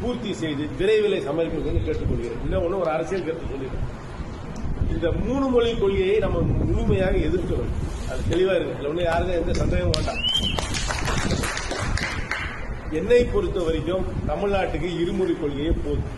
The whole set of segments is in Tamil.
பூர்த்தி செய்து விரைவில் சமர்ப்பிக்கணும்னு கேட்டுக்கொள்கிறேன். இன்னொன்று ஒரு அரசியல் கருத்து சொல்லிடுறேன். இந்த மூணு மொழி கொள்கையை நம்ம முழுமையாக எதிர்க்கிறோம் அது தெளிவா இருக்கு. இதுல ஒண்ணு யாருக்கும் எந்த சந்தேகமும் வேண்டாம். என்னை பொறுத்த வரைக்கும் தமிழ்நாட்டுக்கு இருமொழி கொள்கையே போதும்.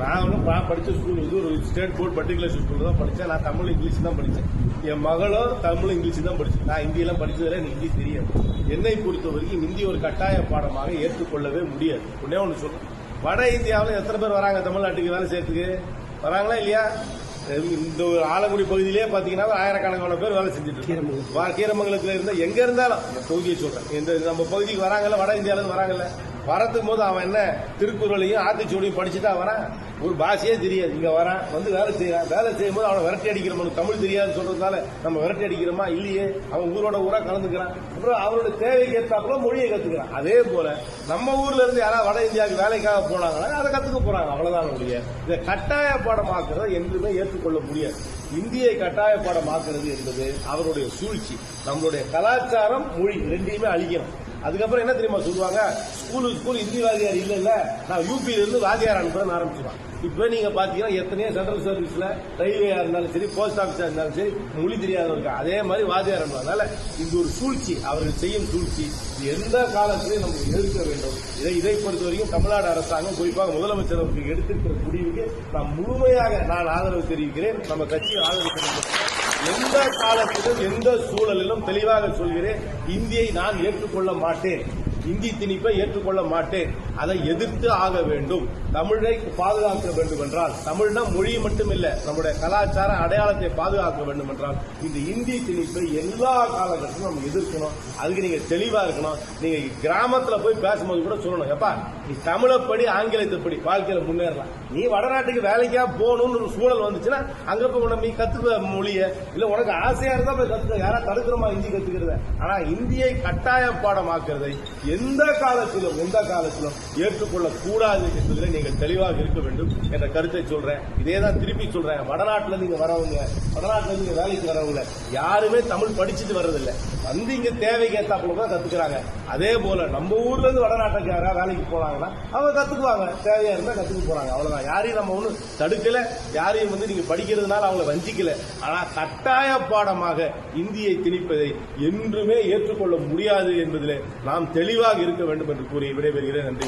நான் ஒன்றும் நான் படித்த ஸ்கூல் வந்து ஒரு ஸ்டேட் போர்டு பர்டிகுலர் ஸ்கூல் தான் படித்தேன் நான் தமிழ் இங்கிலீஷ் தான் படித்தேன் என் மகளும் தமிழ் இங்கிலீஷ் தான் படித்தேன் நான் ஹிந்தியெல்லாம் படிச்சதுல எனக்கு ஹிந்தி தெரியாது. என்னை பொறுத்த வரைக்கும் ஹிந்தி ஒரு கட்டாய பாடமாக ஏற்றுக்கொள்ளவே முடியாது. ஒன்னே ஒன்று சொல்றேன். வட இந்தியாவில் எத்தனை பேர் வராங்க? தமிழ்நாட்டுக்கு வேலை செய்யறதுக்கு. வராங்களா இல்லையா? இந்த ஒரு ஆலங்குடி பகுதியிலே பாத்தீங்கன்னா ஒரு ஆயிரக்கணக்கான பேர் வேலை செஞ்சுட்டு இருக்காங்க. கீரமங்கலத்துல. இருந்தா எங்க இருந்தாலும் தொகுதியை சொல்றேன். இந்த நம்ம பகுதிக்கு வராங்கல்ல வட இந்தியால இருந்து வராங்கல்ல. வரதுக்கு போது அவன் என்ன திருக்குறளையும் ஆத்திச்சூடியும் படிச்சுட்டா வரான். ஒரு பாஷையே தெரியாது. இங்க வரான் வந்து வேலை செய்யறான் வேலை செய்யும் போது அவனை விரட்டி அடிக்கிறோம் தமிழ் தெரியாதுன்னு சொல்றதுனால நம்ம விரட்டி அடிக்கிறோமா இல்லையே? அவன் ஊரோட ஊரா கலந்துக்கிறான். அப்புறம் அவரோட தேவைக்கு ஏற்றாப்புல மொழியை கத்துக்கிறான். அதே போல நம்ம ஊர்ல இருந்து யாராவது வட இந்தியாவுக்கு வேலைக்காக போனாங்கன்னா அதை கத்துக்க போறாங்க. அவ்வளவுதான் ஒழிய இதை கட்டாய பாடமாக்குறத என்றுமே ஏற்றுக்கொள்ள முடியாது. இந்தியை கட்டாய பாடமாக்குறது என்பது அவருடைய சூழ்ச்சி. நம்மளுடைய கலாச்சாரம் மொழி ரெண்டையுமே அழிக்கணும். அதுக்கப்புறம் என்ன தெரியுமா சொல்லுவாங்க? ஸ்கூலு ஸ்கூல் ஹிந்தி வாதியார் இல்ல இல்ல நான் யூபியில இருந்து வாதியார் அனுப்புறேன்னு ஆரம்பிச்சிருவான். இப்ப நீங்க பாத்தீங்கன்னா எத்தனையோ சென்ட்ரல் சர்வீஸ்ல ரயில்வேயா இருந்தாலும் சரி போஸ்ட் ஆபீஸா இருந்தாலும் சரி மொழி தெரியாதவங்க அதே மாதிரி வாத்தியார் அனுப்புறதுனால இது ஒரு சூழ்ச்சி. அவர்கள் செய்யும் சூழ்ச்சி. இது எந்த காலத்திலையும் நம்ம எதிர்க்க வேண்டும். இதை இதை பொறுத்த வரைக்கும் தமிழ்நாடு அரசாங்கம் குறிப்பாக முதலமைச்சர் அவர்கள் எடுத்திருக்கிற முடிவுக்கு நான் முழுமையாக நான் ஆதரவு தெரிவிக்கிறேன். நம்ம கட்சி ஆதரவு தெரிவிக்கிறேன். எந்த காலத்திலும் எந்த சூழலிலும் தெளிவாக சொல்கிறேன் இந்தியை நான் ஏற்றுக்கொள்ள மாட்டேன். இந்தி திணிப்பை ஏற்றுக்கொள்ள மாட்டேன். அதை எதிர்த்து ஆக வேண்டும். தமிழை பாதுகாக்க வேண்டும் என்றால் தமிழ்னா மொழி மட்டுமில்ல நம்முடைய கலாச்சார அடையாளத்தை பாதுகாக்க வேண்டும் என்றால் இந்த இந்தி திணிப்பை எல்லா காலகட்டத்திலும் நம்ம எதிர்க்கணும். அதுக்கு நீங்க தெளிவா இருக்கணும். நீங்க கிராமத்துல போய் பேசும்போது கூட சொல்லணும். எப்பா நீ தமிழப்படி ஆங்கிலத்தை படி வாழ்க்கையில முன்னேறலாம். நீ வடநாட்டுக்கு வேலைக்கா போகணும்னு ஒரு சூழல் வந்துச்சுன்னா அங்க போய் உனக்கு நீ கத்துக்க மொழிய. இல்ல உனக்கு ஆசையா இருந்தா போய் கத்துக்க. யாரா தடுக்கிறோமா ஹிந்தி கத்துக்கிறத? ஆனா இந்தியை கட்டாய பாடமாக்குறதை எந்த காலத்திலும் எந்த காலத்திலும் ஏற்றுக்கொள்ள கூடாது என்பதில் நீங்கள் தெளிவாக இருக்க வேண்டும் என்ற கருத்தை சொல்றேன். இதே தான் திருப்பி சொல்றேன். வடநாட்டில் நீங்க வரவங்க வடநாட்டில் நீங்க வேலைக்கு வரவங்க யாருமே தமிழ் படிச்சுட்டு வர்றதில்லை. வந்து இங்க தேவைக்கு ஏத்தாப்புல தான் கத்துக்கிறாங்க. அதே போல நம்ம ஊர்ல இருந்து வடநாட்டுக்கு யாராவது வேலைக்கு போனாங்கன்னா அவங்க கத்துக்குவாங்க. தேவையா இருந்தா கத்துக்க போறாங்க. அவ்வளவுதான். யாரையும் நம்ம ஒன்றும் தடுக்கல. யாரையும் வந்து நீங்க படிக்கிறதுனால அவங்கள வஞ்சிக்கல. ஆனா கட்டாய பாடமாக இந்தியை திணிப்பதை என்றுமே ஏற்றுக்கொள்ள முடியாது என்பதிலே நாம் தெளிவு தெளிவாக இருக்க வேண்டும் என்று கூறி விடைபெறுகிறேன். நன்றி